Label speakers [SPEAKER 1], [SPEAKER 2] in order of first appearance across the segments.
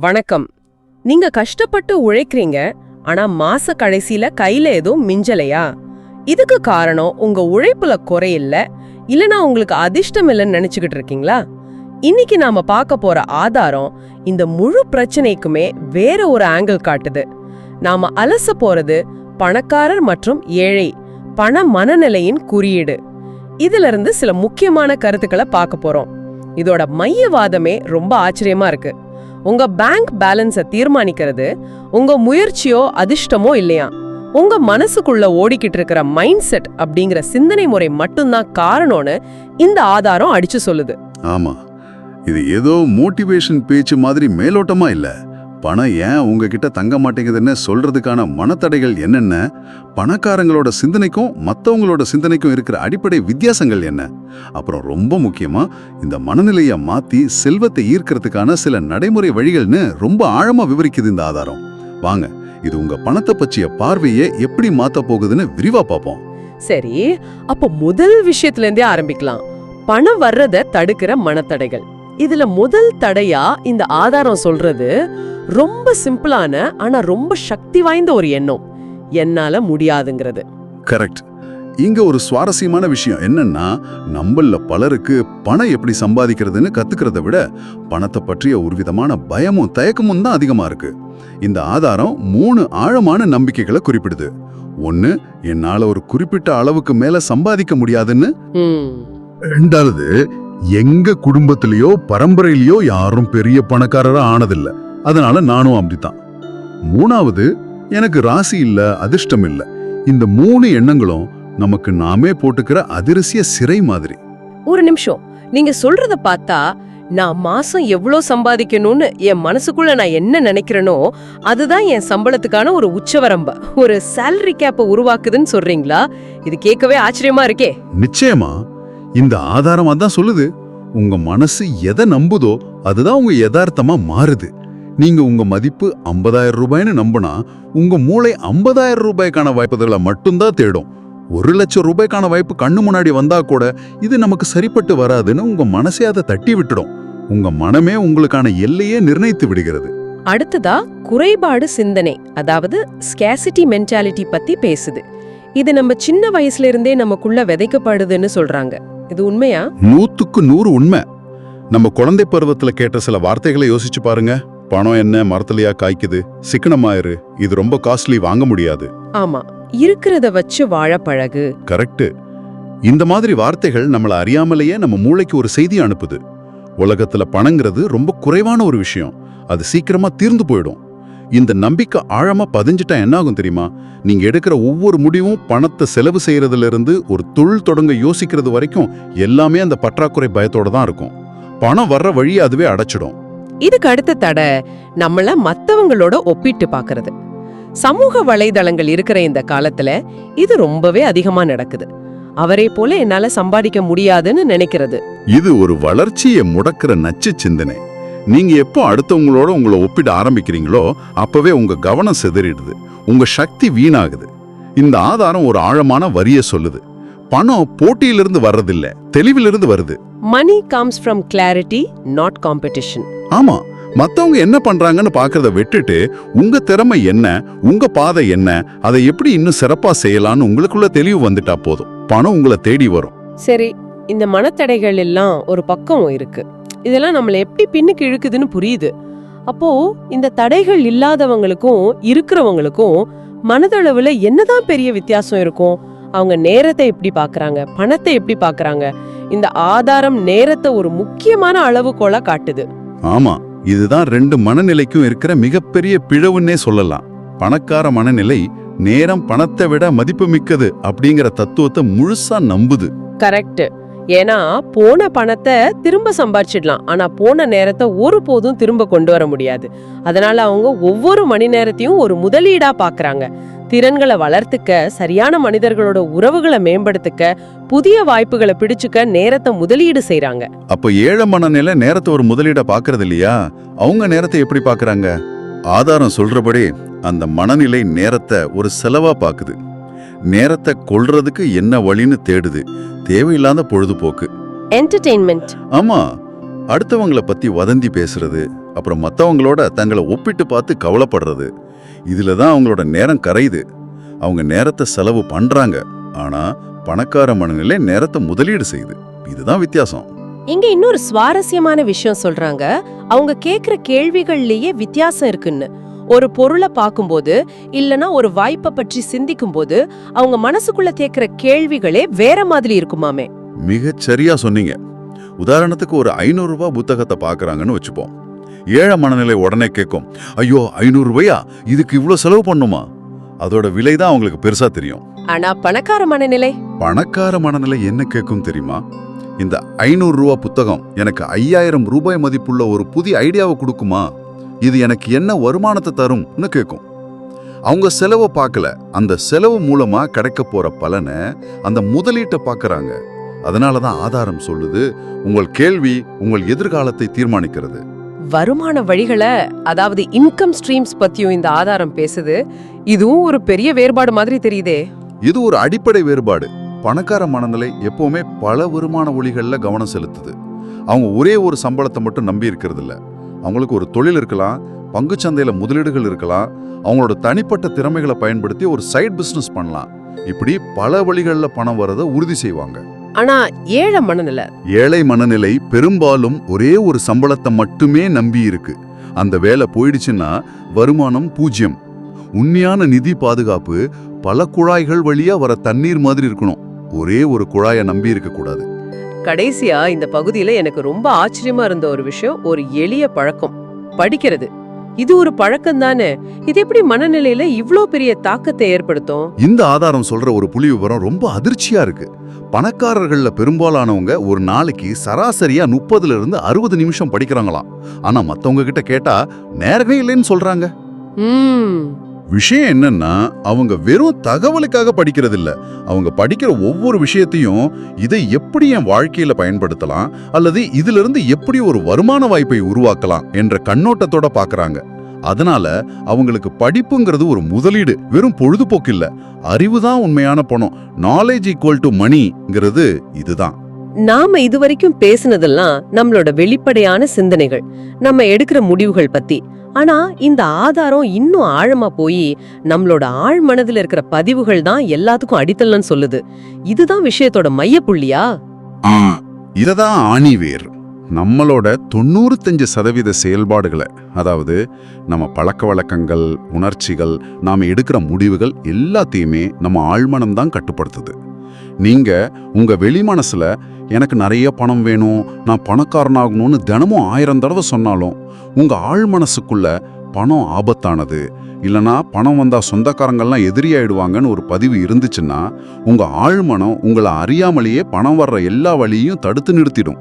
[SPEAKER 1] வணக்கம். நீங்க கஷ்டப்பட்டு உழைக்கிறீங்க ஆனா மாச கடைசியில கையில எதுவும் மிஞ்சலையா? இதுக்கு காரணம் உங்க உழைப்புல குறையில்ல இல்லனா உங்களுக்கு அதிர்ஷ்டம் இல்லைன்னு நினைச்சுக்கிட்டு இருக்கீங்களா? இன்னைக்கு நாம பார்க்க போற ஆதாரம் இந்த முழு பிரச்சனைக்குமே வேற ஒரு ஆங்கிள் காட்டுது. நாம அலச போறது பணக்காரர் மற்றும் ஏழை பண மனநிலையின் குறியீடு. இதுல இருந்து சில முக்கியமான கருத்துக்களை பார்க்க போறோம். இதோட மையவாதமே ரொம்ப ஆச்சரியமா இருக்கு. உங்க பேங்க் பேலன்ஸை தீர்மானிக்கிறது உங்க முயற்சியோ அதிர்ஷ்டமோ இல்லையா? உங்க மனசுக்குள்ள ஓடிக்கிட்டு இருக்கிற மைண்ட் செட் அப்படிங்கிற சிந்தனை முறை மட்டும்தான் காரணம்னு இந்த ஆதாரம் அடிச்சு சொல்லுது.
[SPEAKER 2] ஆமா. இது ஏதோ மோட்டிவேஷன் பேச்சு மாதிரி மேலோட்டமா இல்ல. பணம் ஏன் உங்ககிட்ட தங்க மாட்டேங்குதுன்னு சொல்றதுக்கான மனத்தடைகள் என்னென்ன? பணக்காரங்களோட சிந்தனைக்கும் மற்றவங்களோட சிந்தனைக்கும் இருக்கிற அடிப்படை வித்தியாசங்கள் என்ன? அப்புறம் ரொம்ப முக்கியமா இந்த மனநிலையை மாத்தி செல்வத்தை ஈர்க்கிறதுக்கான சில நடைமுறை வழிகள்னு ரொம்ப ஆழமா விவரிக்குது இந்த ஆதாரம். வாங்க இது உங்க பணத்தை பற்றிய பார்வையை எப்படி மாத்த போகுதுன்னு விரிவா பார்ப்போம்.
[SPEAKER 1] சரி அப்போ முதல் விஷயத்துல இருந்தே ஆரம்பிக்கலாம். பணம் வர்றதை தடுக்கிற மனத்தடைகள். இதுல முதல் தடையா இந்த ஆதாரம் சொல்றது ரொம்ப சிம்பிளான ஆனா ரொம்ப சக்தி வாய்ந்த ஒரு எண்ணம். என்னால முடியாதுங்கிறது.
[SPEAKER 2] கரெக்ட். இங்க ஒரு சுவாரஸ்யமான விஷயம் என்னன்னா நம்மள பலருக்கு பணம் எப்படி சம்பாதிக்கிறதுன்னு கத்துக்கிறத விட பணத்தை பற்றிய ஒரு விதமான பயமும் தயக்கமும் தான் அதிகமா இருக்கு. இந்த ஆதாரம் மூணு ஆழமான நம்பிக்கைகளை குறிப்பிடுது. ஒன்னு என்னால ஒரு குறிப்பிட்ட அளவுக்கு மேல சம்பாதிக்க முடியாதுன்னு. ரெண்டாவது எங்க குடும்பத்திலயோ பரம்பரையிலயோ யாரும் பெரிய பணக்காரரா ஆனதில்ல. அதனால நானும் அப்படித்தான். மூணாவது எனக்கு ராசி இல்ல அதிர்ஷ்டம் இல்ல. இந்த மூணு எண்ணங்களும் நமக்கு நாமே போட்டுக்கிற அதிரசிய சிறை மாதிரி.
[SPEAKER 1] ஒரு நிமிஷம். நீங்க சொல்றத பார்த்தா நான் மாசம் எவ்ளோ சம்பாதிக்கணும்னு என் மனசுக்குள்ள நான் என்ன நினைக்கிறேனோ அதுதான் என் சம்பளத்துக்கான ஒரு உச்சவரம்ப. ஒரு salary கேப்ப உருவாக்குதுன்னு சொல்றீங்களா? இது கேட்கவே ஆச்சரியமா இருக்கே.
[SPEAKER 2] நிச்சயமா. இந்த ஆதாரமா தான் சொல்லுது. உங்க மனசு எதை நம்புதோ அதுதான் உங்க யதார்த்தமா மாறுது. நீங்க உங்க மதிப்பு 50000 ரூபாய்னு நம்பினா உங்க மூளை 50000 ரூபாய்க்கான வாய்ப்புகளை மட்டும்தான் தேடும். ஒரு லட்சம் ரூபாய்க்கான வாய்ப்பு கண்ணு முன்னாடி வந்தா கூட இது நமக்கு சரிப்பட்டு வராதுன்னு உங்க மனசே அதை தட்டி விட்டுடும். உங்க மனமே உங்களுக்கான எல்லையே நிர்ணயித்து விடுகிறது.
[SPEAKER 1] அடுத்ததா குறைபாடு சிந்தனை அதாவது ஸ்கேசிட்டி மென்டாலிட்டி பத்தி பேசுது. இது நம்ம சின்ன வயசுல இருந்தே நமக்குள்ள விதைக்கப்படுதுன்னு சொல்றாங்க. இது உண்மையா?
[SPEAKER 2] நூத்துக்கு நூறு உண்மை. நம்ம குழந்தை பருவத்துல கேட்ட சில வார்த்தைகளை யோசிச்சு பாருங்க. பணம் என்ன மரத்துலயா காய்க்குது சிக்கனமாயிரு இது ரொம்ப காஸ்ட்லி வாங்க முடியாது.
[SPEAKER 1] ஆமா இருக்கிறத வச்சு வாழ பழகு.
[SPEAKER 2] கரெக்ட். இந்த மாதிரி வார்த்தைகள் நம்மள அறியாமலேயே நம்ம மூளைக்கு ஒரு செய்தி அனுப்புது. உலகத்துல பணங்கிறது ரொம்ப குறைவான ஒரு விஷயம். அது சீக்கிரமா தீர்ந்து போயிடும். இந்த நம்பிக்கை ஆழமா பதிஞ்சிட்டா என்ன ஆகும் தெரியுமா? நீங்க எடுக்கிற ஒவ்வொரு முடிவும் பணத்தை செலவு செய்யறதுல இருந்து ஒரு தொழில் தொடங்க யோசிக்கிறது வரைக்கும் எல்லாமே அந்த பற்றாக்குறை பயத்தோட தான் இருக்கும். பணம் வர்ற வழியை அதுவே அடைச்சிடும்.
[SPEAKER 1] இதுக்கு அடுத்த தடை நம்மள மத்தவங்களோட ஒப்பிட்டு பாக்குறது. சமூக வலைதளங்கள் இருக்கிற இந்த காலத்துல இது ரொம்பவே அதிகமா நடக்குது. அவரை போல என்னால சம்பாதிக்க முடியாதுன்னு நினைக்கிறது.
[SPEAKER 2] இது ஒரு வளர்ச்சியை முடக்கிற நச்சு சிந்தனை. நீங்க எப்போ அடுத்தவங்களோட உங்களை ஒப்பிட ஆரம்பிக்கிறீங்களோ அப்பவே உங்க கவனம் சிதறிடுது. உங்க சக்தி வீணாகுது. இந்த ஆதாரம் ஒரு ஆழமான வரிய சொல்லுது. பணம் போட்டியிலிருந்து வர்றதில்ல தெளிவிலிருந்து வருது.
[SPEAKER 1] Money comes from clarity not competition
[SPEAKER 2] ஆமா மத்தவங்க என்ன பண்றாங்கன்னு பாக்குறத விட்டுட்டு உங்க திறமை என்ன உங்க பாதை என்ன அதை எப்படி இன்னும் சிறப்பா செய்யலாம்னு உங்களுக்குள்ள தெளிவு வந்துட்டா போதும். பணம் உங்களை தேடி வரும்.
[SPEAKER 1] சரி இந்த மனத்தடைகள் எல்லாம் ஒரு பக்கம் இருக்கு. இதெல்லாம் நம்மள எப்படி பின்னுக்கு இழுக்குதுன்னு புரியுது. அப்போ இந்த தடைகள் இல்லாதவங்களுக்கும் இருக்கிறவங்களுக்கும் மனதளவுல என்னதான் பெரிய வித்தியாசம் இருக்கும்? அவங்க நேரத்தை எப்படி பாக்குறாங்க? பணத்தை எப்படி பாக்குறாங்க? இந்த ஆதாரம் நேரத்தை ஒரு முக்கியமான அளவுகோலா காட்டுது.
[SPEAKER 2] ஆமா இதுதான் ரெண்டு மனநிலைக்கும் இருக்கிற மிகப்பெரிய பிழவுன்னே சொல்லலாம். பணக்கார மனநிலை நேரம் பணத்தை விட மதிப்புமிக்கது அப்படிங்கிற தத்துவத்தை முழுசா நம்புது.
[SPEAKER 1] கரெக்ட் ஏன்னா போன பணத்தை திரும்ப சம்பாரிச்சிடலாம். ஆனா போன நேரத்தை ஒருபோதும் திரும்ப கொண்டு வர முடியாது. அதனால அவங்க ஒவ்வொரு மணி நேரத்தையும் ஒரு முதலீடா பாக்குறாங்க. திறன்களை வளர்த்துக்க சரியான மனிதர்களோட உறவுகளை மேம்படுத்துக்க புதிய வாய்ப்புகளை பிடிச்சுக்க நேரத்தை முதலீடு செய்யறாங்க
[SPEAKER 2] அப்ப ஏழை மனநிலை நேரத்தை ஒரு முதலீடா பாக்குறது இல்லையா? அவங்க நேரத்தை எப்படி பாக்குறாங்க? ஆதாரம் சொல்றபடி அந்த மனநிலை நேரத்தை ஒரு செலவா பாக்குது. நேரத்தை கொல்றதுக்கு என்ன வழின்னு தேடுது. தேவையில்லாத பொழுதுபோக்கு.
[SPEAKER 1] என்டர்டெயின்மெண்ட்
[SPEAKER 2] ஆமா. அடுத்தவங்கள பத்தி வதந்தி பேசுறது அப்புறம் மத்தவங்களோட தங்களை ஒப்பிட்டு பார்த்து கவலைப்படுறது. இதுல தான் அவங்களோட நேரம் கரையுது. அவங்க நேரத்தை செலவு பண்றாங்க. ஆனா பணக்கார மனநிலை நேரத்தை முதலீடு செய்யுது. இதுதான் வித்தியாசம்.
[SPEAKER 1] இங்க இன்னொரு சுவாரஸ்யமான விஷயம் சொல்றாங்க. அவங்க கேக்குற கேள்விகள்லயே வித்தியாசம் இருக்குன்னு. ஒரு பொருளை பார்க்கும்போது இல்லனா ஒரு வாய்ப்பை பற்றி சிந்திக்கும் போது அவங்க மனசுக்குள்ள கேக்குற கேள்விகளே வேற மாதிரி இருக்குமாமே.
[SPEAKER 2] மிகச் சரியா சொன்னீங்க. உதாரணத்துக்கு ஒரு ஐநூறு ரூபாய் புத்தகத்தை பார்க்கறாங்கன்னு வச்சுப்போம். ஏழை மனநிலை உடனே கேட்கும் ஐயோ ஐநூறு ரூபாயா? இதுக்கு இவ்ளோ செலவு பண்ணுமா? அதோட விலை தான் அவங்களுக்கு பெருசா தெரியும்.
[SPEAKER 1] ஆனா பணக்கார மனநிலை?
[SPEAKER 2] பணக்கார மனநிலை என்ன கேட்கும் தெரியுமா? இந்த ஐநூறு ரூபாய் புத்தகம் எனக்கு ஐயாயிரம் ரூபாய் மதிப்புள்ள ஒரு புதிய ஐடியாவை கொடுக்குமா? இது எனக்கு என்ன வருமானத்தை தரும்னு கேட்கும் அவங்க செலவை பார்க்கல. அந்த செலவு மூலமா கிடைக்க போற பலனை அந்த முதலீட்டை பார்க்கறாங்க. அதனால தான் ஆதாரம் சொல்லுது உங்கள் கேள்வி உங்கள் எதிர்காலத்தை தீர்மானிக்கிறது.
[SPEAKER 1] வருமான வழிகளை அதாவது இன்கம் ஸ்ட்ரீம்ஸ் பத்தியும் இந்த ஆதாரம் பேசுது. இதுவும் ஒரு பெரிய வேறுபாடு மாதிரி தெரியுதே.
[SPEAKER 2] இது ஒரு அடிப்படை வேறுபாடு. பணக்கார மனநிலை எப்பவுமே பல வருமான ஒளிகள்ல கவனம் செலுத்துது. அவங்க ஒரே ஒரு சம்பளத்தை மட்டும் நம்பி இருக்கிறது இல்ல அவங்களுக்கு ஒரு தொழில் இருக்கலாம் பங்குச்சந்தையில முதலீடுகள் இருக்கலாம் அவங்களோட தனிப்பட்ட திறமைகளை பயன்படுத்தி ஒரு சைட் பிசினஸ் பண்ணலாம். இப்படி பல வழிகளில் பணம் வரதை உறுதி செய்வாங்க.
[SPEAKER 1] ஆனா ஏழை மனநிலை.
[SPEAKER 2] ஏழை மனநிலை பெரும்பாலும் ஒரே ஒரு சம்பளத்தை மட்டுமே நம்பி இருக்கு. அந்த வேலை போயிடுச்சுன்னா வருமானம் பூஜ்யம். உண்மையான நிதி பாதுகாப்பு பல குழாய்கள் வழியா வர தண்ணீர் மாதிரி இருக்கணும். ஒரே ஒரு குழாயை நம்பி இருக்க கூடாது
[SPEAKER 1] கடைசியா இந்த பகுதியில எனக்கு ரொம்ப ஆச்சரியமா இருந்த ஒரு விஷயம் ஒரு எளிய பழக்கம். படிக்கிறது. இது ஒரு பழக்கம் தானே. இது எப்படி மனநிலையில இவ்ளோ பெரிய தாக்கத்தை ஏற்படுத்தும்?
[SPEAKER 2] இந்த ஆதாரம் சொல்ற ஒரு புள்ளி விவரம் ரொம்ப அதிர்ச்சியா இருக்கு. பணக்காரர்கள்ல பெரும்பாலானவங்க ஒரு நாளைக்கு சராசரியா முப்பதுல இருந்து அறுபது நிமிஷம் படிக்கிறாங்களாம். ஆனா மத்தவங்க கிட்ட கேட்டா நேரமே இல்லைன்னு சொல்றாங்க.
[SPEAKER 1] ம்.
[SPEAKER 2] விஷயம் என்னன்னா அவங்க வெறும் தகவலுக்காக படிக்கிறது இல்ல அவங்க படிக்கிற ஒவ்வொரு விஷயத்தையும் இதை எப்படி என் வாழ்க்கையில பயன்படுத்தலாம்? அல்லது இதிலிருந்து எப்படி ஒரு வருமான வாய்ப்பை உருவாக்கலாம்? என்ற கண்ணோட்டத்தோட பாக்குறாங்க. அதனால அவங்களுக்கு படிப்புங்கிறது ஒரு முதலீடு வெறும் பொழுதுபோக்கு இல்ல. அறிவுதான் உண்மையான பணம். நாலேஜ் ஈக்குவல் டு மணிங்கிறது இதுதான்.
[SPEAKER 1] நாம இதுவரைக்கும் பேசினதெல்லாம் நம்மளோட வெளிப்படையான சிந்தனைகள். நம்ம எடுக்கிற முடிவுகள் பத்தி. ஆனா இந்த ஆதாரம் இன்னும் ஆழமா போய் நம்மளோட ஆழ் மனதுல இருக்கிற பதிவுகள் தான் எல்லாத்துக்கும் அடித்தளம்னு சொல்லுது. இதுதான் விஷயத்தோட மையப்புள்ளியா?
[SPEAKER 2] ஆ இததான் ஆணிவேர் நம்மளோட தொண்ணூறுத்தஞ்சு சதவீத செயல்பாடுகளை அதாவது நம்ம பழக்க வழக்கங்கள் உணர்ச்சிகள் நாம் எடுக்கிற முடிவுகள் எல்லாத்தையுமே நம்ம ஆழ்மனம் தான் கட்டுப்படுத்துது. நீங்க உங்க வெளி மனசுல எனக்கு நிறைய பணம் வேணும் நான் பணக்காரனாகணும்னு தினமும் ஆயிரம் தடவை சொன்னாலும் உங்க ஆள் மனசுக்குள்ள பணம் ஆபத்தானது. இல்லனா பணம் வந்தா சொந்தக்காரங்கள்லாம் எதிரியாயிடுவாங்கன்னு ஒரு பதிவு இருந்துச்சுன்னா உங்க ஆழ்மனம் உங்களை அறியாமலேயே பணம் வர்ற எல்லா வழியையும் தடுத்து நிறுத்திடும்.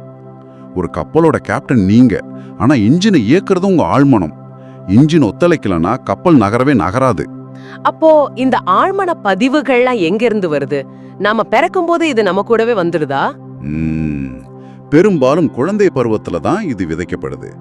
[SPEAKER 2] ஒரு கப்பலோட கேப்டன் நீங்க ஆனா இன்ஜினை இயக்குறது உங்க ஆழ்மனம் இன்ஜின் ஒத்துழைக்கலன்னா கப்பல் நகரவே நகராது.
[SPEAKER 1] அப்போ இந்த ஆழ்மன பதிவுகள்லாம் எங்க இருந்து வருது? நாம பிறக்கும் போது இது நம்ம கூடவே வந்துடுதா?
[SPEAKER 2] ம்ம். பெரும்பாலும் குழந்தை பருவத்துல தான் இது விதைக்கப்படுது.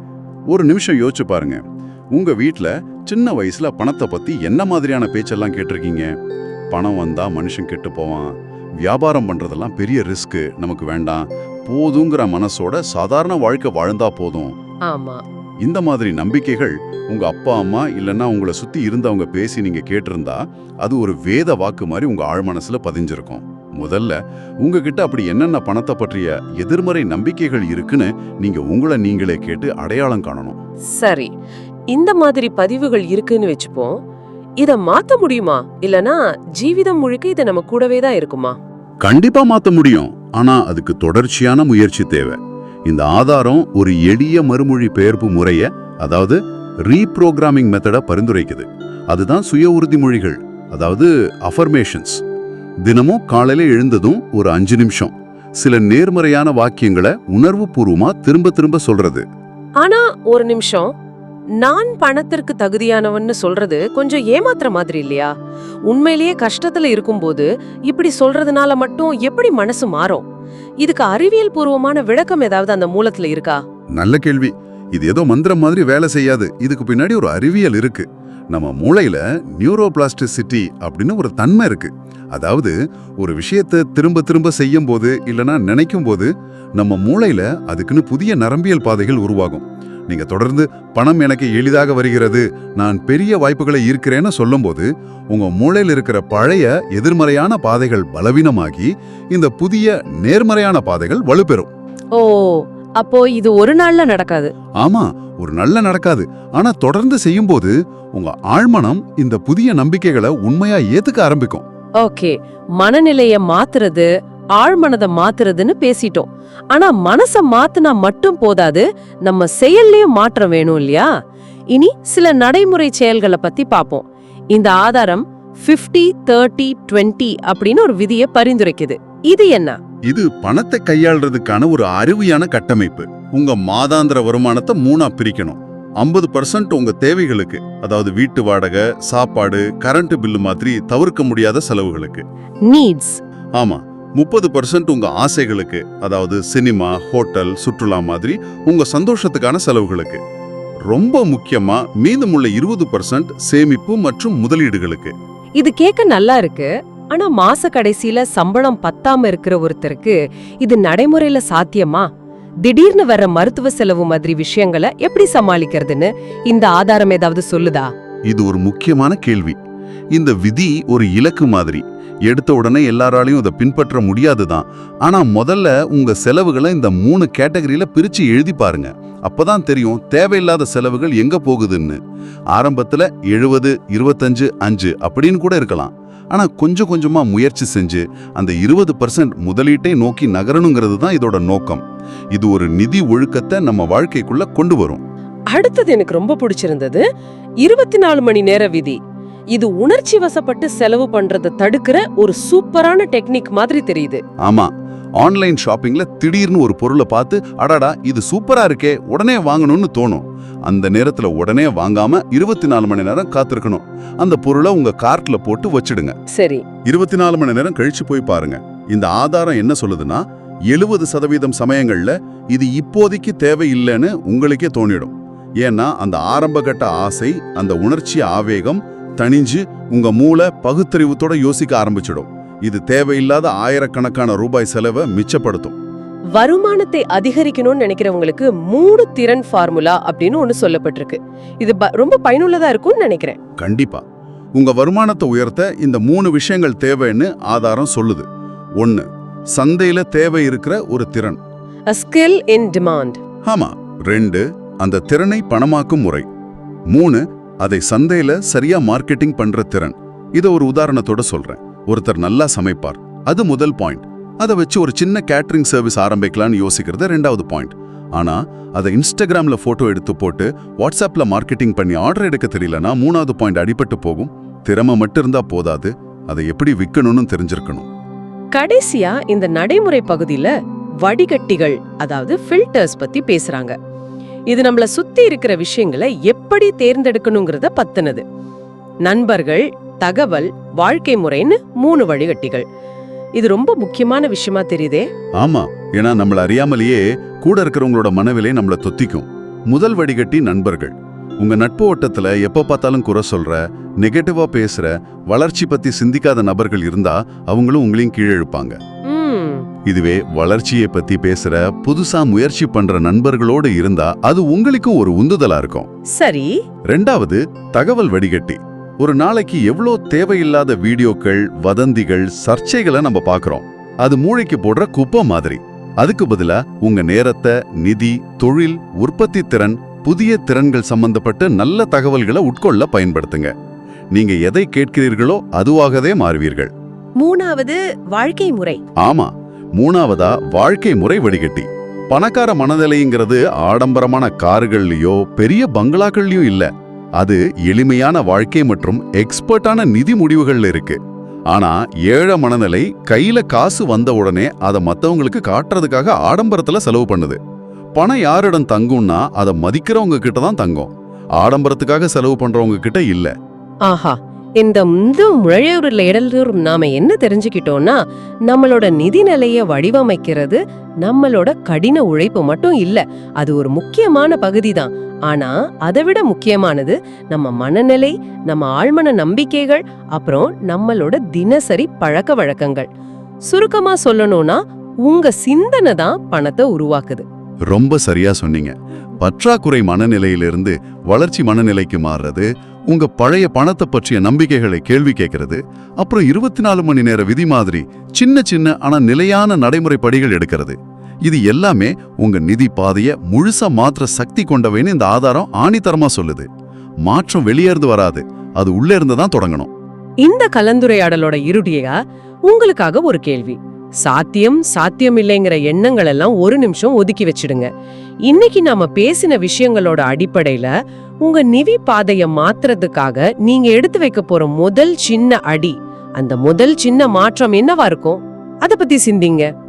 [SPEAKER 2] ஒரு நிமிஷம் யோசிச்சு பாருங்க. உங்க வீட்ல சின்ன வயசுல பணத்தை பத்தி என்ன மாதிரியான பேச்செல்லாம் கேட்டிருக்கீங்க? பணம் வந்தா மனுஷன் கெட்டு போவான். வியாபாரம் பண்றதெல்லாம் பெரிய ரிஸ்க் நமக்கு வேண்டாம். போதுங்கிற மனசோட சாதாரண வாழ்க்கை வாழ்ந்தா போதும்.
[SPEAKER 1] ஆமா.
[SPEAKER 2] இந்த மாதிரி நம்பிக்கைகள் உங்க அப்பா அம்மா இல்லைன்னா உங்களை சுத்தி இருந்தவங்க பேசி நீங்க கேட்டிருந்தா அது ஒரு வேத வாக்கு மாதிரி உங்க ஆழ்மனசுல பதிஞ்சிருக்கும். முதல்ல உங்ககிட்ட அப்படி என்னென்ன பணத்தை பற்றிய எதிர்மறை நம்பிக்கைகள் இருக்குன்னு நீங்க உங்களை நீங்களே கேட்டு அடையாளம் காணணும்.
[SPEAKER 1] சரி. இந்த மாதிரி பதிவுகள் இருக்குன்னு வச்சுப்போம். இத மாத்த முடியுமா? இல்லனா ஜீவிதம் முழுக்க இது நம்ம கூடவே தான் இருக்குமா?
[SPEAKER 2] கண்டிப்பா மாத்த முடியும். ஆனா அதுக்கு தொடர்ச்சியான முயற்சி தேவை. இந்த ஆதாரம் ஒரு எளிய மறுமொழி பெயர்ப்பு முறைய அதாவது ரீப்ரோகிராமிங் மெத்தட பரிந்துரைக்குது. அதுதான் சுய உறுதிமொழிகள் அதாவது அஃபர்மேஷன்ஸ் தினமும் காலையில எழுந்ததும் ஒரு அஞ்சு நிமிஷம். சில நேர்மறையான வாக்கியங்களை உணர்வுபூர்வமா திரும்ப திரும்ப சொல்றது.
[SPEAKER 1] ஆனா ஒரு நிமிஷம் நான் பணத்திற்கு தகுதியானவன்னு சொல்றது கொஞ்சம் ஏமாத்துற மாதிரி இல்லையா? உண்மையிலேயே கஷ்டத்துல இருக்கும்போது இப்படி சொல்றதுனால மட்டும் எப்படி மனசு மாறும்? இதுக்கு அறிவியல் பூர்வமான விளக்கம் ஏதாவது அந்த மூலத்துல இருக்கா?
[SPEAKER 2] நல்ல கேள்வி. இது ஏதோ மந்திரம் மாதிரி வேலை செய்யாது. இதுக்கு பின்னாடி ஒரு அறிவியல் இருக்கு. நம்ம மூளையில நியூரோபிளாஸ்டிசிட்டி அப்படின்னு ஒரு தன்மை இருக்கு. அதாவது ஒரு விஷயத்தை திரும்ப திரும்ப செய்யும் போது இல்லைன்னா நினைக்கும் போது நம்ம மூளையில அதுக்குன்னு புதிய நரம்பியல் பாதைகள் உருவாகும். நீங்க தொடர்ந்து பணம் எனக்கு எளிதாக வருகிறது. நான் பெரிய வாய்ப்புகளை ஈர்க்கிறேன்னு சொல்லும்போது உங்க மூளையில் இருக்கிற பழைய எதிர்மறையான பாதைகள் பலவீனமாகி இந்த புதிய நேர்மறையான பாதைகள் வலுப்பெறும்.
[SPEAKER 3] ஓ அப்போ இது ஒரு நாள்ல நடக்காது.
[SPEAKER 2] ஆமா ஒரு நல்ல நடக்காது. ஆனா தொடர்ந்து செய்யும்போது உங்க ஆழ்மனம் இந்த புதிய நம்பிக்கைகளை உண்மையா ஏத்துக்க ஆரம்பிக்கும்.
[SPEAKER 3] ஓகே மனநிலைய மாத்துறது ஆழ்மனதை மாத்துறதுன்னு பேசிட்டோம். ஆனா மனச மாத்துனா மட்டும் போதாது நம்ம செயல்லயும் மாற்றம் வேணும் இல்லையா? இனி சில நடைமுறை செயல்களை பத்தி பாப்போம். இந்த ஆதாரம் 50 30 20 அப்படின்னு ஒரு விதியை பரிந்துரைக்குது. இது என்ன?
[SPEAKER 2] இது பணத்தை கையாள்றதுக்கான ஒரு அறிவியான கட்டமைப்பு. உங்க மாதாந்திர வருமானத்தை மூணா பிரிக்கணும். ஐம்பது பர்சன்ட் உங்க தேவைகளுக்கு அதாவது வீட்டு வாடகை சாப்பாடு கரண்ட் பில்லு மாதிரி தவிர்க்க முடியாத செலவுகளுக்கு.
[SPEAKER 3] நீட்ஸ்
[SPEAKER 2] ஆமா. முப்பது பர்சன்ட் உங்க ஆசைகளுக்கு அதாவது சினிமா ஹோட்டல் சுற்றுலா மாதிரி உங்க சந்தோஷத்துக்கான செலவுகளுக்கு. ரொம்ப முக்கியமா மீதமுள்ள இருபது பர்சன்ட் சேமிப்பு மற்றும் முதலீடுகளுக்கு.
[SPEAKER 3] இது கேட்க நல்லா இருக்கு. ஆனா மாச கடைசியில சம்பளம் பத்தாம இருக்கிற ஒருத்தருக்கு இது நடைமுறையில சாத்தியமா? திடீர்னு வர்ற மருத்துவ செலவு மாதிரி விஷயங்களை எப்படி சமாளிக்கிறதுன்னு இந்த ஆதாரம் ஏதாவது சொல்லுதா?
[SPEAKER 2] இது ஒரு முக்கியமான கேள்வி. இந்த விதி ஒரு இலக்கு மாதிரி. எடுத்த உடனே எல்லாராலையும் இதை பின்பற்ற முடியாது தான் ஆனால் முதல்ல உங்கள் செலவுகளை இந்த மூணு கேட்டகரியில் பிரித்து எழுதி பாருங்க. அப்பதான் தெரியும் தேவையில்லாத செலவுகள் எங்கே போகுதுன்னு. ஆரம்பத்தில் எழுபது இருபத்தஞ்சு அஞ்சு அப்படின்னு கூட இருக்கலாம். ஆனால் கொஞ்சம் கொஞ்சமாக முயற்சி செஞ்சு அந்த இருபது பர்சன்ட் முதலீட்டை நோக்கி நகரணுங்கிறது தான் இதோட நோக்கம். இது ஒரு நிதி ஒழுக்கத்தை நம்ம வாழ்க்கைக்குள்ள கொண்டு வரும்.
[SPEAKER 1] அடுத்தது எனக்கு ரொம்ப பிடிச்சிருந்தது இருபத்தி நாலு மணி நேர விதி. இது உணர்ச்சி வசப்பட்டு செலவு பண்றதை தடுக்கிற ஒரு சூப்பரான டெக்னிக் மாதிரி தெரியுது.
[SPEAKER 2] ஆமா ஆன்லைன் ஷாப்பிங்ல திடீர்னு ஒரு பொருளை பார்த்து அடடா இது சூப்பரா இருக்கே உடனே வாங்கணும்னு தோணும். அந்த நேரத்துல உடனே வாங்காம இருபத்தி நாலு மணி நேரம் காத்திருக்கணும். அந்த பொருளை உங்க கார்ட்ல போட்டு வச்சிடுங்க.
[SPEAKER 1] சரி.
[SPEAKER 2] இருபத்தி நாலு மணி நேரம் கழிச்சு போய் பாருங்க. இந்த ஆதாரம் என்ன சொல்லுதுன்னா எழுபது சதவீதம் சமயங்கள்ல இது இப்போதைக்கு தேவையில்லைன்னு உங்களுக்கே தோணிடும். ஏன்னா அந்த ஆரம்பகட்ட ஆசை அந்த உணர்ச்சி ஆவேகம் தணிஞ்சு உங்க மூளை பகுத்தறிவுத்தோட யோசிக்க ஆரம்பிச்சிடும். இது தேவையில்லாத ஆயிரக்கணக்கான ரூபாய் செலவை மிச்சப்படுத்தும்.
[SPEAKER 1] வருமானத்தை அதிகரிக்கணும்னு நினைக்கிறவங்களுக்கு மூணு திறன் ஃபார்முலா அப்படின்னு ஒன்னு சொல்லப்பட்டிருக்கு. இது ரொம்ப பயனுள்ளதா இருக்கும்னு நினைக்கிறேன்.
[SPEAKER 2] கண்டிப்பா. உங்க வருமானத்தை உயர்த்த இந்த மூணு விஷயங்கள் தேவைன்னு ஆதாரம் சொல்லுது. ஒன்னு சந்தையில தேவை இருக்கிற ஒரு திறன்.
[SPEAKER 1] Skill in demand.
[SPEAKER 2] ஆமா. ரெண்டு அந்த திறனை பணமாக்கும் முறை. மூணு அதை சந்தையில சரியா மார்க்கெட்டிங் பண்ற திறன். இதை ஒரு உதாரணத்தோட சொல்றேன். ஒருத்தர் நல்லா சமைப்பார். அது முதல் பாயிண்ட் அதை வச்சு ஒரு சின்ன கேட்ரிங் சர்வீஸ் ஆரம்பிக்கலாம்னு யோசிக்கிறது ரெண்டாவது பாயிண்ட் ஆனா அதை இன்ஸ்டாகிராம்ல போட்டோ எடுத்து போட்டு வாட்ஸ்அப்ல மார்க்கெட்டிங் பண்ணி ஆர்டர் எடுக்க தெரியலனா மூணாவது பாயிண்ட் அடிபட்டு போகும். திறமை மட்டும் இருந்தா போதாது. அதை எப்படி விற்கணும்னு தெரிஞ்சிருக்கணும்.
[SPEAKER 1] கடைசியா இந்த நடைமுறை பகுதியில வடிகட்டிகள் அதாவது ஃபில்டர்ஸ் பத்தி பேசுறாங்க. இது நம்மள சுத்தி இருக்கிற விஷயங்களை எப்படி தேர்ந்தெடுக்கணுங்கிறத பத்தினது. நண்பர்கள் தகவல் வாழ்க்கை முறைன்னு மூணு வழிகட்டிகள். இது ரொம்ப முக்கியமான விஷயமா தெரியுதே?
[SPEAKER 2] ஆமா. ஏன்னா நம்மள அறியாமலேயே கூட இருக்கிறவங்களோட மனவிலே நம்மள தொத்திக்கும். முதல் வடிகட்டி நண்பர்கள். உங்க நட்பு ஓட்டத்துல எப்ப பார்த்தாலும் குறை சொல்ற நெகட்டிவா பேசுற வளர்ச்சி பத்தி சிந்திக்காத நபர்கள் இருந்தா அவங்களும் உங்களையும் கீழே இழுப்பாங்க. இதுவே வளர்ச்சியை பத்தி பேசுற புதுசா முயற்சி பண்ற நண்பர்களோடு இருந்தா அது உங்களுக்கும் ஒரு உந்துதலா இருக்கும்.
[SPEAKER 1] சரி.
[SPEAKER 2] ரெண்டாவது தகவல் வடிகட்டி. ஒரு நாளைக்கு எவ்வளோ தேவையில்லாத வீடியோக்கள் வதந்திகள் சர்ச்சைகளை நம்ம பார்க்கறோம் அது மூளைக்கு போடுற குப்பை மாதிரி. அதுக்கு பதிலா உங்க நேரத்தை நிதி தொழில் உற்பத்தி திறன் புதிய திறன்கள் சம்பந்தப்பட்ட நல்ல தகவல்களை உட்கொள்ள பயன்படுத்துங்க. நீங்க எதை கேட்கிறீர்களோ அதுவாகவே மாறுவீர்கள்.
[SPEAKER 1] மூணாவது வாழ்க்கை முறை.
[SPEAKER 2] ஆமா. மூணாவதா வாழ்க்கை முறை வடிகட்டி. பணக்கார மனநிலைங்கிறது ஆடம்பரமான கார்கள்லயோ பெரிய பங்களாக்கள்லயும் இல்ல. அது எளிமையான வாழ்க்கை மற்றும் எக்ஸ்பர்ட்டான நிதி முடிவுகள்ல இருக்கு. ஆனா ஏழை மனநிலை கையில காசு வந்த உடனே அதை மத்தவங்களுக்கு காட்டுறதுக்காக ஆடம்பரத்துல செலவு பண்ணுது. பணம் யாரிடம் தங்கும்னா அதை மதிக்கிறவங்க கிட்ட தான் தங்கும். ஆடம்பரத்துக்காக செலவு பண்றவங்க கிட்ட இல்ல.
[SPEAKER 1] ஆஹா. இந்த முந்து முழையூரில் இடலூரும் நாம என்ன தெரிஞ்சுக்கிட்டோம்னா நம்மளோட நிதி நிலையை வடிவமைக்கிறது நம்மளோட கடின உழைப்பு மட்டும் இல்ல அது ஒரு முக்கியமான பகுதி தான் ஆனா அதை விட முக்கியமானது நம்ம மனநிலை நம்ம ஆழ்மன நம்பிக்கைகள் அப்புறம் நம்மளோட தினசரி பழக்க வழக்கங்கள். சுருக்கமா சொல்லணும்னா உங்க சிந்தனை தான் பணத்தை உருவாக்குது.
[SPEAKER 2] ரொம்ப சரியா சொன்னீங்க. பற்றாக்குறை மனநிலையிலிருந்து வளர்ச்சி மனநிலைக்கு மாறுறது உங்க பழைய பணத்தை பற்றிய நம்பிக்கைகளை கேள்வி கேட்கறது. அப்புறம் இருபத்தி நாலு மணி நேர விதி மாதிரி சின்ன சின்ன ஆனா நிலையான நடைமுறை படிகள் எடுக்கிறது. இது எல்லாமே உங்க நிதி பாதைய முழுசா மாற்ற சக்தி கொண்டவைன்னு இந்த ஆதாரம் ஆணித்தரமா சொல்லுது. மாற்றம் வெளியேறது வராது. அது உள்ளே இருந்து தான் தொடங்கணும்.
[SPEAKER 1] இந்த கலந்துரையாடலோட இருடியா உங்களுக்காக ஒரு கேள்வி. சாத்தியம் சாத்தியம் இல்லைங்கிற எண்ணங்கள் எல்லாம் ஒரு நிமிஷம் ஒதுக்கி வச்சிடுங்க. இன்னைக்கு நாம பேசின விஷயங்களோட அடிப்படையில உங்க நிவி பாதைய மாத்துறதுக்காக நீங்க எடுத்து வைக்க போற முதல் சின்ன அடி. அந்த முதல் சின்ன மாற்றம் என்னவா இருக்கும்? அத பத்தி சிந்திங்க.